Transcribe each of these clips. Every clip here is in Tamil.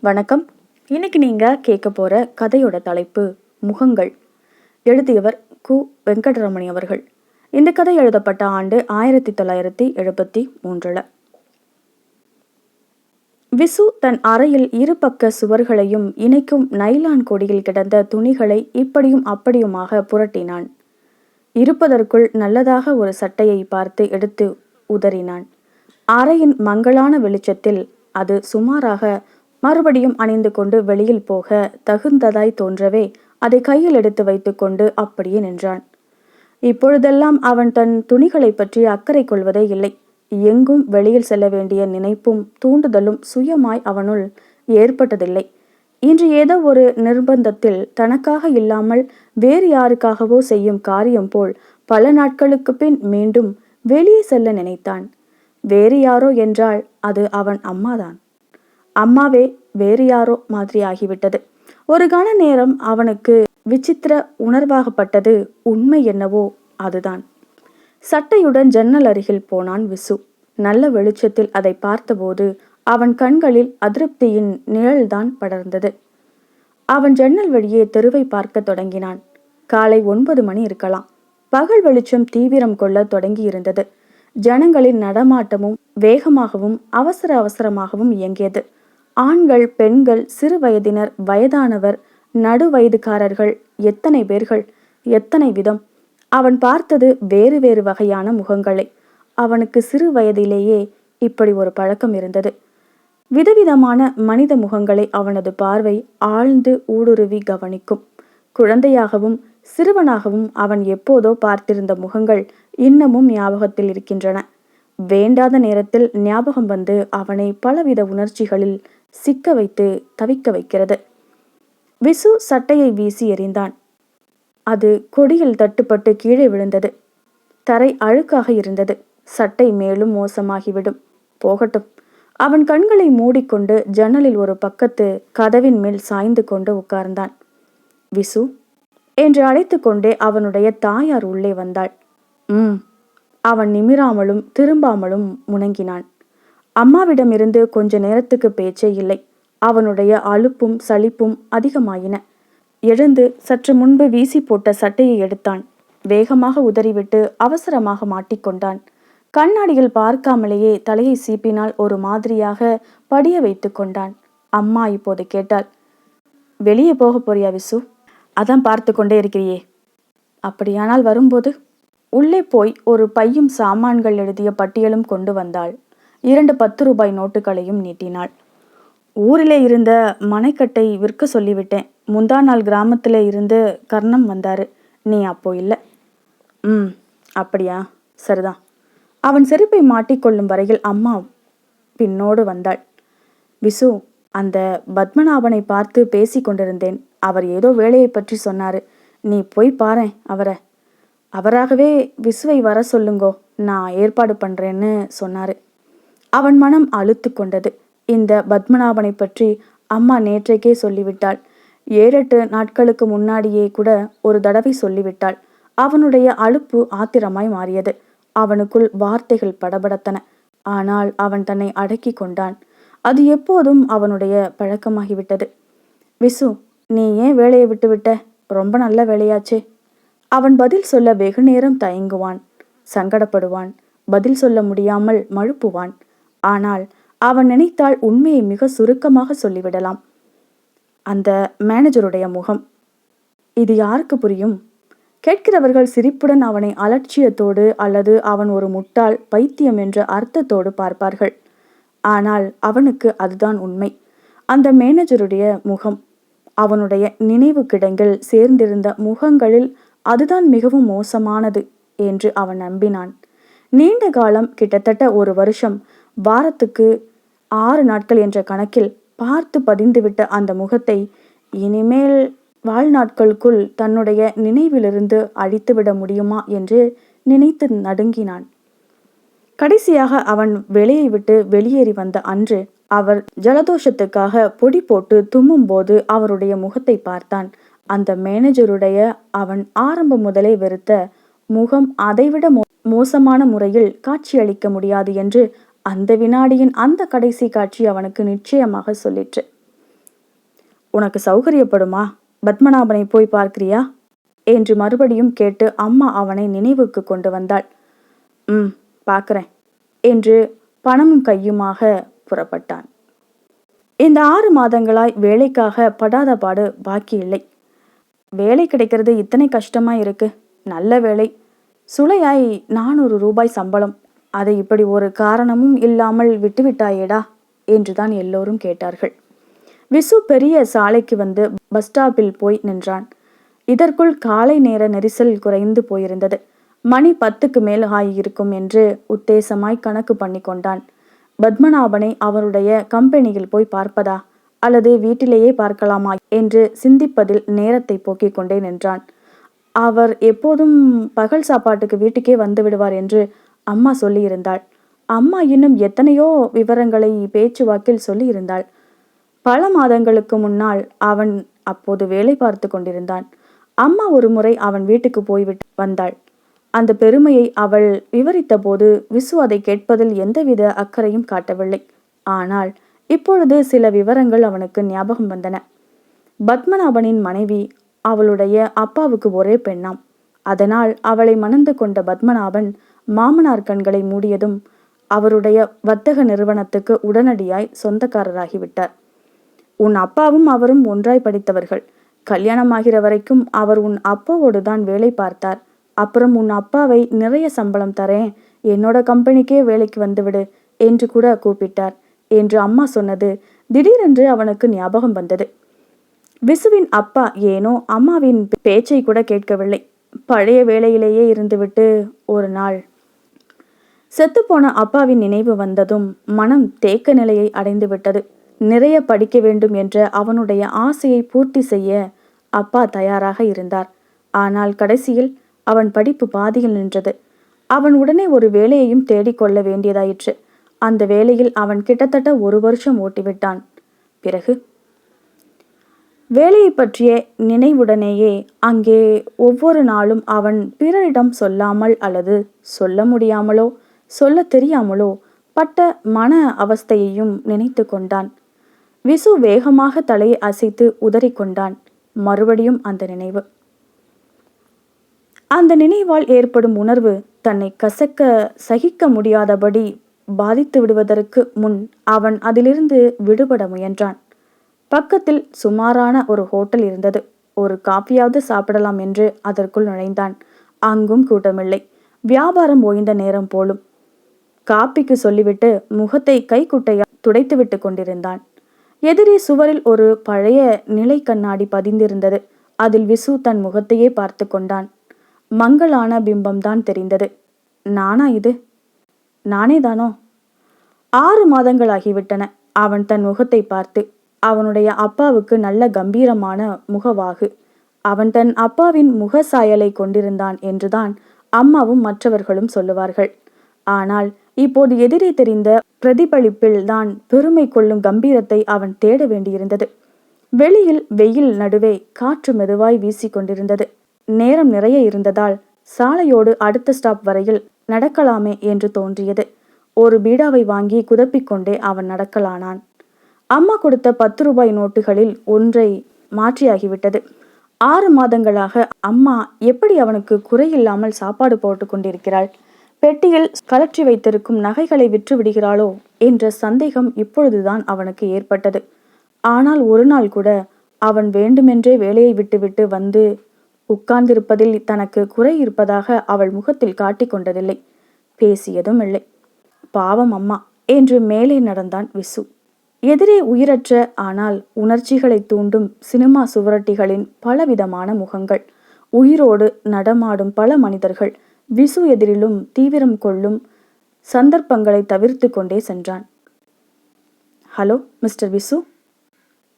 வணக்கம். இன்னைக்கு நீங்கள் கேட்க போகிற கதையோட தலைப்பு முகங்கள். எழுதியவர் கு. வெங்கடரமணி அவர்கள். இந்த கதை எழுதப்பட்ட ஆண்டு ஆயிரத்தி தொள்ளாயிரத்தி எழுபத்தி மூன்றில். விசு தன் அறையில் இரு பக்க சுவர்களையும் இணைக்கும் நைலான் கொடியில் கிடந்த துணிகளை இப்படியும் அப்படியுமாக புரட்டினான். இருப்பதற்குள் நல்லதாக ஒரு சட்டையை பார்த்து எடுத்து உதறினான். அறையின் மங்களான வெளிச்சத்தில் அது சுமாராக மறுபடியும் அணிந்து கொண்டு வெளியில் போக தகுந்ததாய் தோன்றவே அதை கையில் எடுத்து வைத்துக்கொண்டு அப்படியே நின்றான். இப்பொழுதெல்லாம் அவன் தன் துணிகளை பற்றி அக்கறை கொள்வதே இல்லை. எங்கும் வெளியில் செல்ல வேண்டிய நினைப்பும் தூண்டுதலும் சுயமாய் அவனுள் ஏற்பட்டதில்லை. இன்று ஏதோ ஒரு நிர்பந்தத்தில் தனக்காக இல்லாமல் வேறு யாருக்காகவோ செய்யும் காரியம் போல் பல நாட்களுக்கு பின் மீண்டும் வெளியே செல்ல நினைத்தான். வேறு யாரோ என்றால் அது அவன் அம்மாதான். அம்மாவே வேறு யாரோ மாதிரி ஆகிவிட்டது. ஒரு கண நேரம் அவனுக்கு விசித்திர உணர்வாகப்பட்டது உண்மை என்னவோ அதுதான். சட்டையுடன் ஜன்னல் அருகில் போனான் விசு. நல்ல வெளிச்சத்தில் அதை பார்த்தபோது அவன் கண்களில் அதிருப்தியின் நிழல்தான் படர்ந்தது. அவன் ஜன்னல் வழியே தெருவை பார்க்க தொடங்கினான். காலை ஒன்பது மணி இருக்கலாம். பகல் வெளிச்சம் தீவிரம் கொள்ள தொடங்கி இருந்தது ஜனங்களின் நடமாட்டமும் வேகமாகவும் அவசர அவசரமாகவும் இயங்கியது. ஆண்கள் பெண்கள் சிறு வயதினர் வயதானவர் நடு வயதுக்காரர்கள் எத்தனை பேர்கள் எத்தனை விதம். அவன் பார்த்தது வேறு வேறு வகையான முகங்களை. அவனுக்கு சிறு வயதிலேயே இப்படி ஒரு பழக்கம் இருந்தது. விதவிதமான மனித முகங்களை அவனது பார்வை ஆழ்ந்து ஊடுருவி கவனிக்கும். குழந்தையாகவும் சிறுவனாகவும் அவன் எப்போதோ பார்த்திருந்த முகங்கள் இன்னமும் ஞாபகத்தில் இருக்கின்றன. வேண்டாத நேரத்தில் ஞாபகம் வந்து அவனை பலவித உணர்ச்சிகளில் சிக்க வைத்து தவிக்க வைக்கிறது. விசு சட்டையை வீசி எறிந்தான். அது கொடியில் தட்டுப்பட்டு கீழே விழுந்தது. தரை அழுக்காக இருந்தது. சட்டை மேலும் மோசமாகிவிடும். போகட்டும். அவன் கண்களை மூடிக்கொண்டு ஜன்னலில் ஒரு பக்கத்து கதவின் மேல் சாய்ந்து கொண்டு உட்கார்ந்தான். விசு என்று அழைத்து கொண்டே அவனுடைய தாயார் உள்ளே வந்தாள். ம். அவன் நிமிராமலும் திரும்பாமலும் முணங்கினான். அம்மாவிடமிருந்து கொஞ்ச நேரத்துக்கு பேச்சே இல்லை. அவனுடைய அலுப்பும் சலிப்பும் அதிகமாயின. எழுந்து சற்று முன்பு வீசி போட்ட சட்டையை எடுத்தான். வேகமாக உதறிவிட்டு அவசரமாக மாட்டிக்கொண்டான் கண்ணாடியில் பார்க்காமலேயே தலையை சீப்பினால் ஒரு மாதிரியாக படிய வைத்து கொண்டான். அம்மா இப்போது கேட்டாள் வெளியே போக போறியா விசு? அதான் பார்த்து கொண்டே இருக்கிறியே. அப்படியானால் வரும்போது? உள்ளே போய் ஒரு பையும் சாமான்கள் எழுதிய பட்டியலும் கொண்டு வந்தாள். இரண்டு பத்து ரூபாய் நோட்டுகளையும் நீட்டினாள். ஊரிலே இருந்த மனைக்கட்டை விற்க சொல்லிவிட்டேன். முந்தா நாள் கிராமத்தில் இருந்து கர்ணம் வந்தாரு. நீ அப்போ இல்லை. ம் அப்படியா? சரிதான். அவன் செருப்பை மாட்டிக்கொள்ளும் வரையில் அம்மா பின்னோடு வந்தாள். விசு அந்த பத்மநாபனை பார்த்து பேசி கொண்டிருந்தேன். அவர் ஏதோ வேலையை பற்றி சொன்னாரு. நீ போய் பாரேன் அவரை. அவராகவே விசுவை வர சொல்லுங்கோ. நான் ஏற்பாடு பண்ணுறேன்னு சொன்னாரு. அவன் மனம் அழுத்து கொண்டது. இந்த பத்மநாபனை பற்றி அம்மா நேற்றைக்கே சொல்லிவிட்டாள். ஏழெட்டு நாட்களுக்கு முன்னாடியே கூட ஒரு தடவை சொல்லிவிட்டாள். அவனுடைய அலுப்பு ஆத்திரமாய் மாறியது. அவனுக்குள் வார்த்தைகள் படபடத்தன. ஆனால் அவன் தன்னை அடக்கி கொண்டான். அது எப்போதும் அவனுடைய பழக்கமாகிவிட்டது. விசு நீ ஏன் வேலையை விட்டுவிட்ட? ரொம்ப நல்ல வேலையாச்சே. அவன் பதில் சொல்ல வெகு நேரம் தயங்குவான். சங்கடப்படுவான். பதில் சொல்ல முடியாமல் மழுப்புவான். ஆனால் அவன் நினைத்தால் உண்மையை மிக சுருக்கமாக சொல்லிவிடலாம். அந்த மேனேஜருடைய முகம். இது யாருக்கு புரியும்? கேட்கிறவர்கள் சிரிப்புடன் அவனை அலட்சியத்தோடு அல்லது அவன் ஒரு முட்டாள் பைத்தியம் என்ற அர்த்தத்தோடு பார்ப்பார்கள். ஆனால் அவனுக்கு அதுதான் உண்மை. அந்த மேனேஜருடைய முகம். அவனுடைய நினைவு கிடங்கில் சேர்ந்திருந்த முகங்களில் அதுதான் மிகவும் மோசமானது என்று அவன் நம்பினான். நீண்ட காலம் கிட்டத்தட்ட ஒரு வருஷம் வாரத்துக்கு ஆறு நாட்கள் என்ற கணக்கில் பார்த்து பதிந்துவிட்ட அந்த முகத்தை இனிமேல் வாழ்நாட்களுக்குள் தன்னுடைய நினைவிலிருந்து அழித்துவிட முடியுமா என்று நினைத்து நடுங்கினான். கடைசியாக அவன் வெளியை விட்டு வெளியேறி வந்த அன்று அவர் ஜலதோஷத்துக்காக பொடி போட்டு தும்மும் போது அவருடைய முகத்தை பார்த்தான். அந்த மேனேஜருடைய அவன் ஆரம்பம் முதலே வெறுத்த முகம் அதைவிட மோ மோசமான முறையில் காட்சியளிக்க முடியாது என்று அந்த வினாடியின் அந்த கடைசி காட்சி அவனுக்கு நிச்சயமாக சொல்லிற்று. உனக்கு சௌகரியப்படுமா? பத்மநாபனை போய் பார்க்கிறியா? என்று மறுபடியும் கேட்டு அம்மா அவனை நினைவுக்கு கொண்டு வந்தாள். ம் பார்க்குறேன் என்று பணமும் கையுமாக புறப்பட்டான். இந்த ஆறு மாதங்களாய் வேலைக்காக படாத பாடு பாக்கி இல்லை. வேலை கிடைக்கிறது இத்தனை கஷ்டமா இருக்கு. நல்ல வேலை சுளையாய் நானூறு ரூபாய் சம்பளம். அதை இப்படி ஒரு காரணமும் இல்லாமல் விட்டுவிட்டாயேடா? என்றுதான் எல்லோரும் கேட்டார்கள். விசு பெரிய சாலைக்கு வந்து பஸ் ஸ்டாப்பில் போய் நின்றான். இதற்குள் காலை நேர நெரிசல் குறைந்து போயிருந்தது. மணி பத்துக்கு மேல் ஆகியிருக்கும் என்று உத்தேசமாய் கணக்கு பண்ணி கொண்டான். பத்மநாபனை அவருடைய கம்பெனியில் போய் பார்ப்பதா? அல்லது வீட்டிலேயே பார்க்கலாமா? என்று சிந்திப்பதில் நேரத்தை போக்கிக் கொண்டே நின்றான். அவர் எப்போதும் பகல் சாப்பாட்டுக்கு வீட்டுக்கே வந்து விடுவார் என்று அம்மா சொல்லியிருந்தாள். அம்மா இன்னும் எத்தனையோ விவரங்களை பேச்சுவாக்கில் சொல்லியிருந்தாள். பல மாதங்களுக்கு முன்னால் அவன் அப்போது வேலை பார்த்து கொண்டிருந்தான். அம்மா ஒரு முறை அவன் வீட்டுக்கு போய்விட்டு வந்தாள். அந்த பெருமையை அவள் விவரித்த போது விசு அதை கேட்பதில் எந்தவித அக்கறையும் காட்டவில்லை. ஆனால் இப்பொழுது சில விவரங்கள் அவனுக்கு ஞாபகம் வந்தன. பத்மநாபனின் மனைவி அவளுடைய அப்பாவுக்கு ஒரே பெண்ணாம். அதனால் அவளை மணந்து கொண்ட பத்மநாபன் மாமனார் கண்களை மூடியதும் அவருடைய வர்த்தக நிறுவனத்துக்கு உடனடியாய் சொந்தக்காரராகிவிட்டார். உன் அப்பாவும் அவரும் ஒன்றாய் படித்தவர்கள். கல்யாணமாகிற வரைக்கும் அவர் உன் அப்பாவோடு தான் வேலை பார்த்தார். அப்புறம் உன் அப்பாவை நிறைய சம்பளம் தரேன். என்னோட கம்பெனிக்கே வேலைக்கு வந்துவிடு என்று கூட கூப்பிட்டார் என்று அம்மா சொன்னது திடீரென்று அவனுக்கு ஞாபகம் வந்தது. விசுவின் அப்பா ஏனோ அம்மாவின் பேச்சை கூட கேட்கவில்லை. பழைய வேலையிலேயே இருந்துவிட்டு ஒரு நாள் செத்துப்போன அப்பாவின் நினைவு வந்ததும் மனம் தேக்க நிலையை அடைந்துவிட்டது. நிறைய படிக்க வேண்டும் என்ற அவனுடைய ஆசையை பூர்த்தி செய்ய அப்பா தயாராக இருந்தார். ஆனால் கடைசியில் அவன் படிப்பு பாதியில் நின்றது. அவன் உடனே ஒரு வேலையையும் தேடிக்கொள்ள வேண்டியதாயிற்று. அந்த வேலையில் அவன் கிட்டத்தட்ட ஒரு வருஷம் ஓட்டிவிட்டான். பிறகு? வேலையை பற்றிய நினைவுடனேயே அங்கே ஒவ்வொரு நாளும் அவன் பிறரிடம் சொல்லாமல் அல்லது சொல்ல முடியாமலோ சொல்ல தெரியாமலோ பட்ட மன அவஸ்தையையும் நினைத்து கொண்டான். விசு வேகமாக தலையை அசைத்து உதறிக்கொண்டான் மறுபடியும் அந்த நினைவு. அந்த நினைவால் ஏற்படும் உணர்வு தன்னை கசக்க சகிக்க முடியாதபடி பாதித்து விடுவதற்கு முன் அவன் அதிலிருந்து விடுபட முயன்றான். பக்கத்தில் சுமாரான ஒரு ஹோட்டல் இருந்தது. ஒரு காப்பியாவது சாப்பிடலாம் என்று அதற்குள் நுழைந்தான். அங்கும் கூட்டமில்லை. வியாபாரம் ஓய்ந்த நேரம் போலும். காப்பிக்கு சொல்லிவிட்டு முகத்தை கைக்குட்டையால் துடைத்துவிட்டு கொண்டிருந்தான். எதிரே சுவரில் ஒரு பழைய நிலை கண்ணாடி பதிந்திருந்தது. அதில் விசு தன் முகத்தையே பார்த்து கொண்டான். மங்களான பிம்பம்தான் தெரிந்தது. நானா இது? நானே தானோ? ஆறு மாதங்களாகிவிட்டன. அவன் தன் முகத்தை பார்த்து அவனுடைய அப்பாவுக்கு நல்ல கம்பீரமான முகவாகு. அவன் தன் அப்பாவின் முக சாயலை கொண்டிருந்தான் என்றுதான் அம்மாவும் மற்றவர்களும் சொல்லுவார்கள். ஆனால் இப்போது எதிரே தெரிந்த பிரதிபலிப்பில் தான் பெருமை கொள்ளும் கம்பீரத்தை அவன் தேட வேண்டியிருந்தது. வெளியில் வெயில் நடுவே காற்று மெதுவாய் வீசிக்கொண்டிருந்தது நேரம் நிறைய இருந்ததால் சாலையோடு அடுத்த ஸ்டாப் வரையில் நடக்கலாமே என்று தோன்றியது. ஒரு பீடாவை வாங்கி குதப்பிக்கொண்டே அவன் நடக்கலானான். அம்மா கொடுத்த பத்து ரூபாய் நோட்டுகளில் ஒன்றை மாற்றியாகிவிட்டது. ஆறு மாதங்களாக அம்மா எப்படி அவனுக்கு குறையில்லாமல் சாப்பாடு போட்டு கொண்டிருக்கிறாள்? பெட்டியில் கலற்றி வைத்திருக்கும் நகைகளை விற்று விடுகிறாளோ என்ற சந்தேகம் இப்பொழுதுதான் அவனுக்கு ஏற்பட்டது. ஆனால் ஒரு நாள் கூட அவன் வேண்டுமென்றே வேலையை விட்டுவிட்டு வந்து உட்கார்ந்திருப்பதில் தனக்கு குறை இருப்பதாக அவள் முகத்தில் காட்டிக்கொண்டதில்லை பேசியதும் இல்லை. பாவம் அம்மா என்று மேலே நடந்தான் விசு. எதிரே உயிரற்ற ஆனால் உணர்ச்சிகளை தூண்டும் சினிமா சுவரட்டிகளின் பலவிதமான முகங்கள். உயிரோடு நடமாடும் பல மனிதர்கள். விசு எதிரிலும் தீவிரம் கொள்ளும் சந்தர்ப்பங்களை தவிர்த்து கொண்டே சென்றான். Hello mister Visu.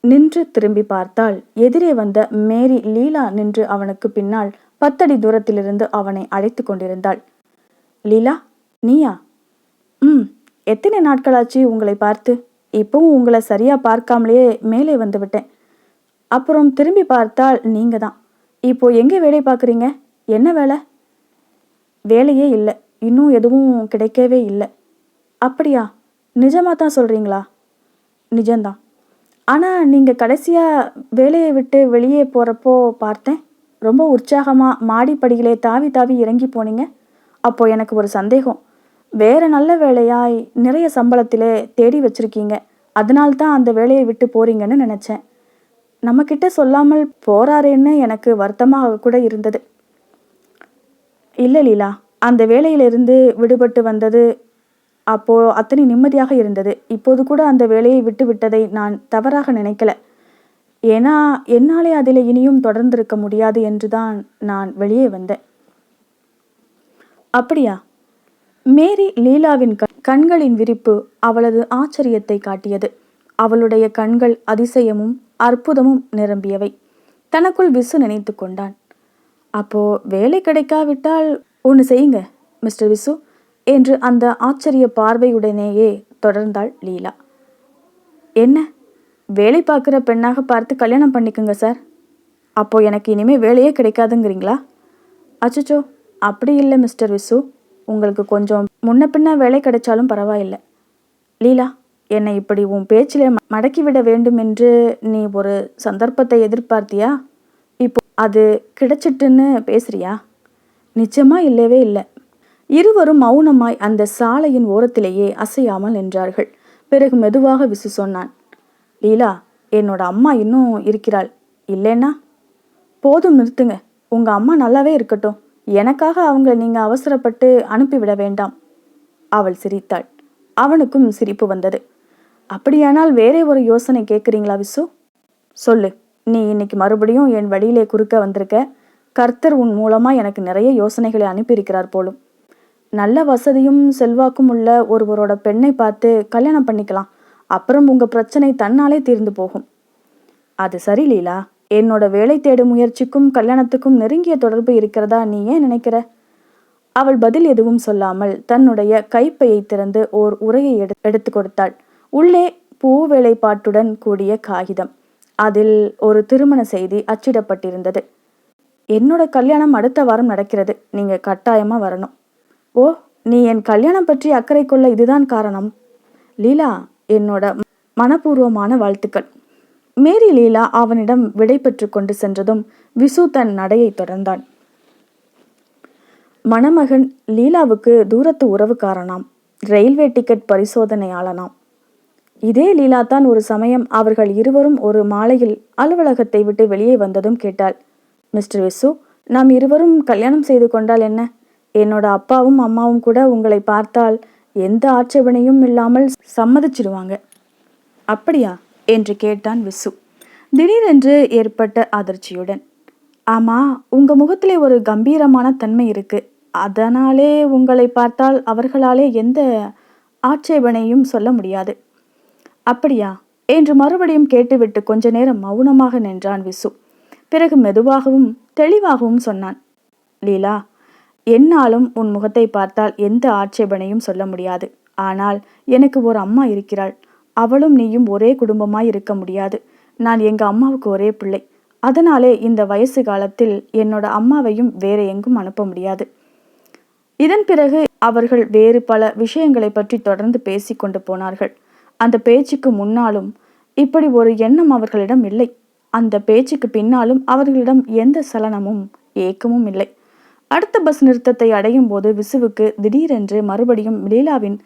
நின்று திரும்பி பார்த்தால் எதிரே வந்த மேரி லீலா நின்று அவனுக்கு பின்னால் பத்தடி தூரத்திலிருந்து அவனை அழைத்து கொண்டிருந்தாள். லீலா நீயா? ம் எத்தனை நாட்களாச்சு உங்களை பார்த்து? இப்போவும் உங்களை சரியா பார்க்காமலேயே மேலே வந்துவிட்டேன் அப்புறம் திரும்பி பார்த்தால் நீங்க தான் இப்போ எங்கே வேலை பார்க்குறீங்க? என்ன வேலை? வேலையே இல்லை. இன்னும் எதுவும் கிடைக்கவே இல்லை. அப்படியா? நிஜமாக தான் சொல்கிறீங்களா நிஜம்தான். ஆனால் நீங்கள் கடைசியாக வேலையை விட்டு வெளியே போகிறப்போ பார்த்தேன். ரொம்ப உற்சாகமாக மாடிப்படியிலே தாவி தாவி இறங்கி போனீங்க. அப்போ எனக்கு ஒரு சந்தேகம். வேற நல்ல வேலையாய் நிறைய சம்பளத்திலே தேடி வச்சுருக்கீங்க. அதனால்தான் அந்த வேலையை விட்டு போறீங்கன்னு நினச்சேன். நம்மக்கிட்ட சொல்லாமல் போறாரேன்னு எனக்கு வருத்தமாக கூட இருந்தது. இல்லை லீலா அந்த வேலையிலிருந்து விடுபட்டு வந்தது அப்போ அத்தனை நிம்மதியாக இருந்தது. இப்போது கூட அந்த வேலையை விட்டு விட்டதை நான் தவறாக நினைக்கல. ஏன்னா என்னாலே அதில் இனியும் தொடர்ந்திருக்க முடியாது என்றுதான் நான் வெளியே வந்தேன். அப்படியா? மேரி லீலாவின் கண்களின் விரிப்பு அவளது ஆச்சரியத்தை காட்டியது. அவளுடைய கண்கள் அதிசயமும் அற்புதமும் நிரம்பியவை. தனக்குள் விசு நினைத்து கொண்டான். அப்போது வேலை கிடைக்காவிட்டால் ஒன்று செய்யுங்க மிஸ்டர் விசு என்று அந்த ஆச்சரிய பார்வையுடனேயே தொடர்ந்தாள் லீலா. என்ன? வேலை பார்க்குற பெண்ணாக பார்த்து கல்யாணம் பண்ணிக்குங்க சார். அப்போது எனக்கு இனிமேல் வேலையே கிடைக்காதுங்கிறீங்களா? அச்சச்சோ அப்படி இல்லை மிஸ்டர் விசு. உங்களுக்கு கொஞ்சம் முன்ன பின்ன வேலை கிடைச்சாலும் பரவாயில்லை. லீலா என்னை இப்படி உன் பேச்சில் மடக்கிவிட வேண்டும் என்று நீ ஒரு சந்தர்ப்பத்தை எதிர்பார்த்தியா? இப்போ அது கிடைச்சிட்டுன்னு பேசுறியா? நிச்சயமா இல்லவே இல்லை. இருவரும் மௌனமாய் அந்த சாலையின் ஓரத்திலேயே அசையாமல் நின்றார்கள். பிறகு மெதுவாக விசு சொன்னான் லீலா என்னோட அம்மா இன்னும் இருக்கிறாள். இல்லைன்னா? போதும் நிறுத்துங்க. உங்க அம்மா நல்லாவே இருக்கட்டும். எனக்காக அவங்க நீங்க அவசரப்பட்டு அனுப்பிவிட வேண்டாம். அவள் சிரித்தாள். அவனுக்கும் சிரிப்பு வந்தது. அப்படியானால் வேறே ஒரு யோசனை கேட்குறீங்களா விசு? சொல்லு. நீ இன்னைக்கு மறுபடியும் என் வழியிலே குறுக்க வந்திருக்க கர்த்தர் உன் மூலமா எனக்கு நிறைய யோசனைகளை அனுப்பியிருக்கிறார் போலும். நல்ல வசதியும் செல்வாக்கும் உள்ள ஒருவரோட பெண்ணை பார்த்து கல்யாணம் பண்ணிக்கலாம் அப்புறம் உங்க பிரச்சனை தன்னாலே தீர்ந்து போகும். அது சரி லீலா. என்னோட வேலை தேடும் முயற்சிக்கும் கல்யாணத்துக்கும் நெருங்கிய தொடர்பு இருக்கிறதா நீ ஏன் நினைக்கிற? அவள் பதில் எதுவும் சொல்லாமல் தன்னுடைய கைப்பையை திறந்து ஓர் உரையை எடு எடுத்து கொடுத்தாள். உள்ளே பூ வேலைப்பாட்டுடன் கூடிய காகிதம். அதில் ஒரு திருமண செய்தி அச்சிடப்பட்டிருந்தது. என்னோட கல்யாணம் அடுத்த வாரம் நடக்கிறது. நீங்க கட்டாயமா வரணும். ஓ நீ என் கல்யாணம் பற்றி அக்கறை கொள்ள இதுதான் காரணம்? லீலா என்னோட மனப்பூர்வமான வாழ்த்துக்கள். மேரி லீலா அவனிடம் விடை பெற்று கொண்டு சென்றதும் விசு தன் நடையை தொடர்ந்தான். மணமகன் லீலாவுக்கு தூரத்து உறவுக்காரனாம். Railway ticket பரிசோதனையாளனாம். இதே லீலா தான் ஒரு சமயம் அவர்கள் இருவரும் ஒரு மாலையில் அலுவலகத்தை விட்டு வெளியே வந்ததும் கேட்டாள். மிஸ்டர் விசு நாம் இருவரும் கல்யாணம் செய்து கொண்டால் என்ன? என்னோட அப்பாவும் அம்மாவும் கூட உங்களை பார்த்தால் எந்த ஆட்சேபனையும் இல்லாமல் சம்மதிச்சிடுவாங்க. அப்படியா? என்று கேட்டான் விசு. திடீரென்று ஏற்பட்ட அதிர்ச்சியுடன். ஆமா உங்க முகத்திலே ஒரு கம்பீரமான தன்மை இருக்கு. அதனாலே உங்களை பார்த்தால் அவர்களாலே எந்த ஆட்சேபனையும் சொல்ல முடியாது. அப்படியா? என்று மறுபடியும் கேட்டுவிட்டு கொஞ்ச நேரம் மௌனமாக நின்றான் விசு. பிறகு மெதுவாகவும் தெளிவாகவும் சொன்னான் லீலா என்னாலும் உன் முகத்தை பார்த்தால் எந்த ஆட்சேபனையும் சொல்ல முடியாது. ஆனால் எனக்கு ஒரு அம்மா இருக்கிறாள். அவளும் நீயும் ஒரே குடும்பமாய் இருக்க முடியாது. நான் எங்க அம்மாவுக்கு ஒரே பிள்ளை. அதனாலே இந்த வயசு காலத்தில் என்னோட அம்மாவையும் வேற எங்கும் அனுப்ப முடியாது. இதன் பிறகு அவர்கள் வேறு பல விஷயங்களை பற்றி தொடர்ந்து பேசிக்கொண்டு போனார்கள். அந்த பேச்சுக்கு முன்னாலும் இப்படி ஒரு எண்ணம் அவர்களிடம் இல்லை. அந்த பேச்சுக்கு பின்னாலும் அவர்களிடம் எந்த சலனமும் ஏக்கமும் இல்லை. அடுத்த பஸ் நிறுத்தத்தை அடையும் போது விசுவுக்கு திடீரென்று மறுபடியும் லீலாவின்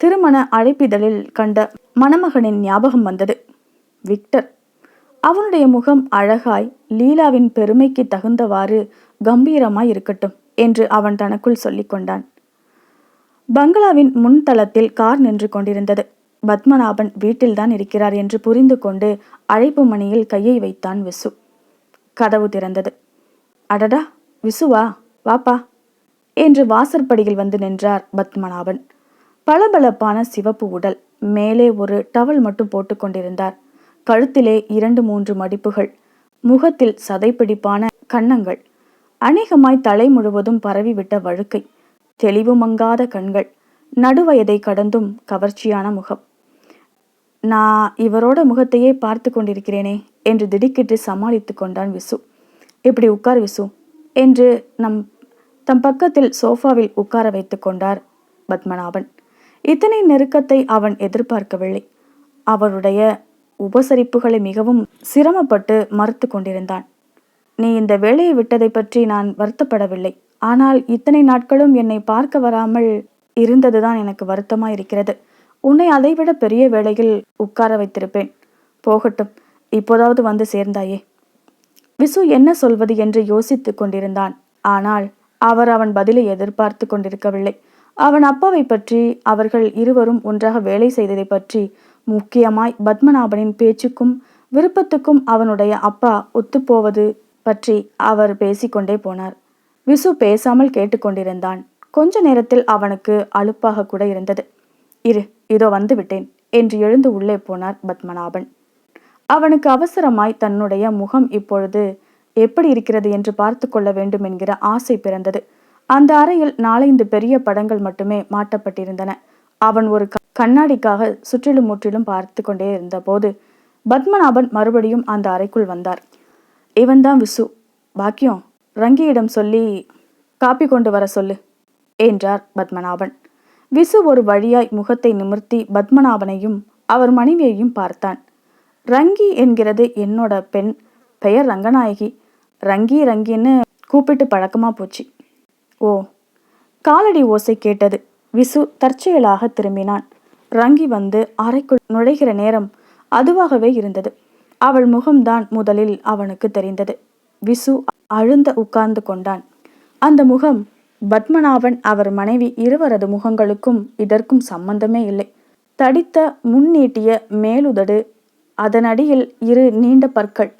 திருமண அழைப்பிதழில் கண்ட மணமகனின் ஞாபகம் வந்தது. விக்டர். அவனுடைய முகம் அழகாய் லீலாவின் பெருமைக்கு தகுந்தவாறு கம்பீரமாய் இருக்கட்டும் என்று அவன் தனக்குள் சொல்லிக் கொண்டான் பங்களாவின் முன்தளத்தில் கார் நின்று கொண்டிருந்தது. பத்மநாபன் வீட்டில்தான் இருக்கிறார் என்று புரிந்து கொண்டு அழைப்பு மணியில் கையை வைத்தான் விசு. கதவு திறந்தது. அடடா விசுவா வாப்பா என்று வாசற்படியில் வந்து நின்றார் பத்மநாபன். பளபளப்பான சிவப்பு உடல் மேலே ஒரு டவல் மட்டும் போட்டுக்கொண்டிருந்தார் கழுத்திலே இரண்டு மூன்று மடிப்புகள் முகத்தில் சதைப்பிடிப்பான கன்னங்கள் அநேகமாய் தலை முழுவதும் பரவிவிட்ட வழுக்கை தெளிவு மங்காத கண்கள் நடுவயதை கடந்தும் கவர்ச்சியான முகம். நான் இவரோட முகத்தையே பார்த்து கொண்டிருக்கிறேனே என்று திடுக்கிட்டு சமாளித்து கொண்டான் விசு. இப்படி உட்கார் விசு என்று நம் தம் பக்கத்தில் சோஃபாவில் உட்கார வைத்து கொண்டார் பத்மநாபன். இத்தனை நெருக்கத்தை அவன் எதிர்பார்க்கவில்லை. அவருடைய உபசரிப்புகளை மிகவும் சிரமப்பட்டு மறுத்து கொண்டிருந்தான். நீ இந்த வேலையை விட்டதை பற்றி நான் வருத்தப்படவில்லை. ஆனால் இத்தனை நாட்களும் என்னை பார்க்க வராமல் இருந்ததுதான் எனக்கு வருத்தமாக இருக்கிறது உன்னை அதைவிட பெரிய வேளையில் உட்கார வைத்திருப்பேன். போகட்டும் இப்போதாவது வந்து சேர்ந்தாயே. விசு என்ன சொல்வது என்று யோசித்துக் கொண்டிருந்தான். ஆனால் அவர் அவன் பதிலை எதிர்பார்த்து கொண்டிருக்கவில்லை. அவன் அப்பாவை பற்றி அவர்கள் இருவரும் ஒன்றாக வேலை செய்ததை பற்றி முக்கியமாய் பத்மநாபனின் பேச்சுக்கும் விருப்பத்துக்கும் அவனுடைய அப்பா ஒத்துப்போவது பற்றி அவர் பேசிக்கொண்டே போனார். விசு பேசாமல் கேட்டுக்கொண்டிருந்தான். கொஞ்ச நேரத்தில் அவனுக்கு அலுப்பாக கூட இருந்தது. இரு இதோ வந்து விட்டேன் என்று எழுந்து உள்ளே போனார் பத்மநாபன். அவனுக்கு அவசரமாய் தன்னுடைய முகம் இப்பொழுது எப்படி இருக்கிறது என்று பார்த்து கொள்ள வேண்டும் என்கிற ஆசை பிறந்தது. அந்த அறையில் நாலைந்து பெரிய படங்கள் மட்டுமே மாட்டப்பட்டிருந்தன. அவன் ஒரு கண்ணாடிக்காக சுற்றிலும் முற்றிலும் பார்த்து கொண்டே இருந்தபோது பத்மநாபன் மறுபடியும் அந்த அறைக்குள் வந்தார். இவன்தான் விசு. பாக்கியம் ரங்கியிடம் சொல்லி காப்பி கொண்டு வர சொல்லு என்றார் பத்மநாபன். விசு ஒரு வழியாய் முகத்தை நிமிர்த்தி பத்மநாபனையும் அவர் மனைவியையும் பார்த்தான். ரங்கி என்கிறது என்னோட பெண். பெயர் ரங்கநாயகி. ரங்கி ரங்கின்னு கூப்பிட்டு பழக்கமா போச்சு. ஓ. காலடி ஓசை கேட்டது. விசு தற்செயலாக திரும்பினான். ரங்கி வந்து அறைக்குள் நுழைகிற நேரம் அதுவாகவே இருந்தது. அவள் முகம்தான் முதலில் அவனுக்கு தெரிந்தது. விசு அழுந்த உட்கார்ந்து கொண்டான். அந்த முகம் பத்மநாபன் அவர் மனைவி இருவரது முகங்களுக்கும் இதற்கும் சம்பந்தமே இல்லை. தடித்த முன்னீட்டிய மேலுதடு அதனடியில் இரு நீண்ட பற்கள்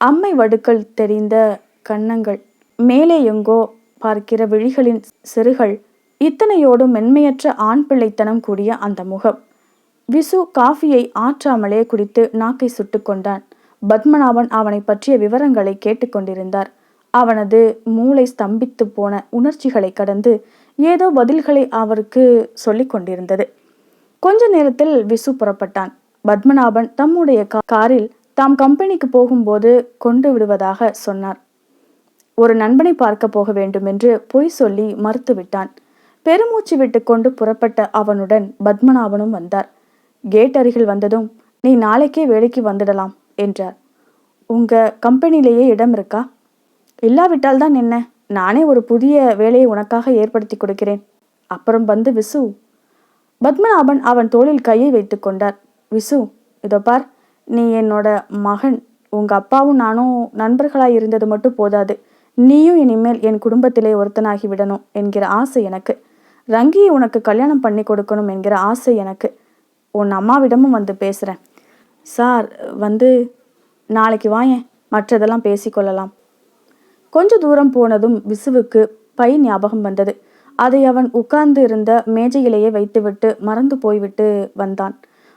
அம்மை வடுக்கள் தெரிந்த கன்னங்கள் மேலே எங்கோ பார்க்கிற விழிகளின் சிறுகள் இத்தனையோடும் மென்மையற்ற ஆண் பிள்ளைத்தனம் கூடிய அந்த முகம். விசு காஃபியை ஆற்றாமலே குடித்து நாக்கை சுட்டு கொண்டான். பத்மநாபன் அவனை பற்றிய விவரங்களை கேட்டுக்கொண்டிருந்தார் அவனது மூளை ஸ்தம்பித்து போன உணர்ச்சிகளை கடந்து ஏதோ பதில்களை அவருக்கு சொல்லிக் கொண்டிருந்தது. கொஞ்ச நேரத்தில் விசு புறப்பட்டான். பத்மநாபன் தம்முடைய காரில் தாம் கம்பெனிக்கு போகும்போது கொண்டு விடுவதாக சொன்னார். ஒரு நண்பனை பார்க்க போக வேண்டும் என்று பொய் சொல்லி மறுத்துவிட்டான் பெருமூச்சு விட்டு கொண்டு புறப்பட்ட அவனுடன் பத்மநாபனும் வந்தார். கேட் அருகில் வந்ததும் நீ நாளைக்கே வேலைக்கு வந்துடலாம் என்றார். உங்க கம்பெனிலேயே இடம் இருக்கா? இல்லாவிட்டால் தான் என்ன? நானே ஒரு புதிய வேலையை உனக்காக ஏற்படுத்தி கொடுக்கிறேன். அப்புறம் வந்து விசு. பத்மநாபன் அவன் தோளில் கையை வைத்து கொண்டார். விசு இதோ பார் நீ என்னோட மகன். உங்க அப்பாவும் நானும் நண்பர்களாய் இருந்தது மட்டும் போதாது. நீயும் இனிமேல் என் குடும்பத்திலே ஒருத்தனாகி விடணும் என்கிற ஆசை எனக்கு. ரங்கியை உனக்கு கல்யாணம் பண்ணி கொடுக்கணும் என்கிற ஆசை எனக்கு. உன் அம்மாவிடமும் வந்து பேசுகிறேன் சார் வந்து நாளைக்கு வாயேன். மற்றதெல்லாம் பேசிக்கொள்ளலாம் கொஞ்ச தூரம் போனதும் விசுவுக்கு பை ஞாபகம் வந்தது. அதை அவன் உட்கார்ந்து இருந்த மேஜையிலேயே வைத்துவிட்டு மறந்து போய்விட்டு வந்தான்.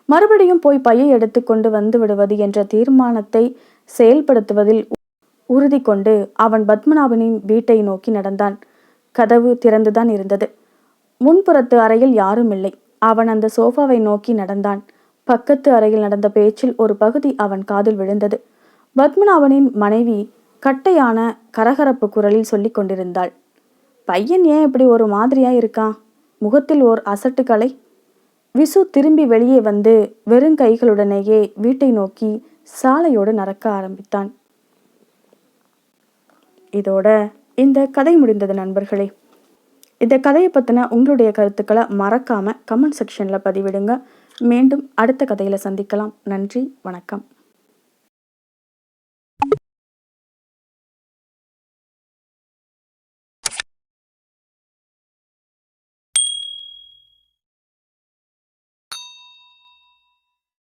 மறுபடியும் போய் பையை எடுத்துக்கொண்டு வந்து விடுவது என்ற தீர்மானத்தை செயல்படுத்துவதில் உறுதி கொண்டு அவன் பத்மநாபனின் வீட்டை நோக்கி நடந்தான். கதவு திறந்துதான் இருந்தது. முன்புறத்து அறையில் யாரும் இல்லை. அவன் அந்த சோஃபாவை நோக்கி நடந்தான். பக்கத்து அறையில் நடந்த பேச்சில் ஒரு பகுதி அவன் காதில் விழுந்தது. பத்மநாபனின் மனைவி கட்டையான கரகரப்பு குரலில் சொல்லி கொண்டிருந்தாள். பையன் ஏன் இப்படி ஒரு மாதிரியா இருக்கான்? முகத்தில் ஓர் அசட்டுக்கலை விசு திரும்பி வெளியே வந்து வெறும் கைகளுடனேயே வீட்டை நோக்கி சாலையோடு நடக்க ஆரம்பித்தான். இதோட இந்த கதை முடிந்தது நண்பர்களே. இந்த கதையை பற்றின உங்களுடைய கருத்துக்களை மறக்காமல் கமெண்ட் செக்ஷனில் பதிவிடுங்க. மீண்டும் அடுத்த கதையில் சந்திக்கலாம். நன்றி வணக்கம்.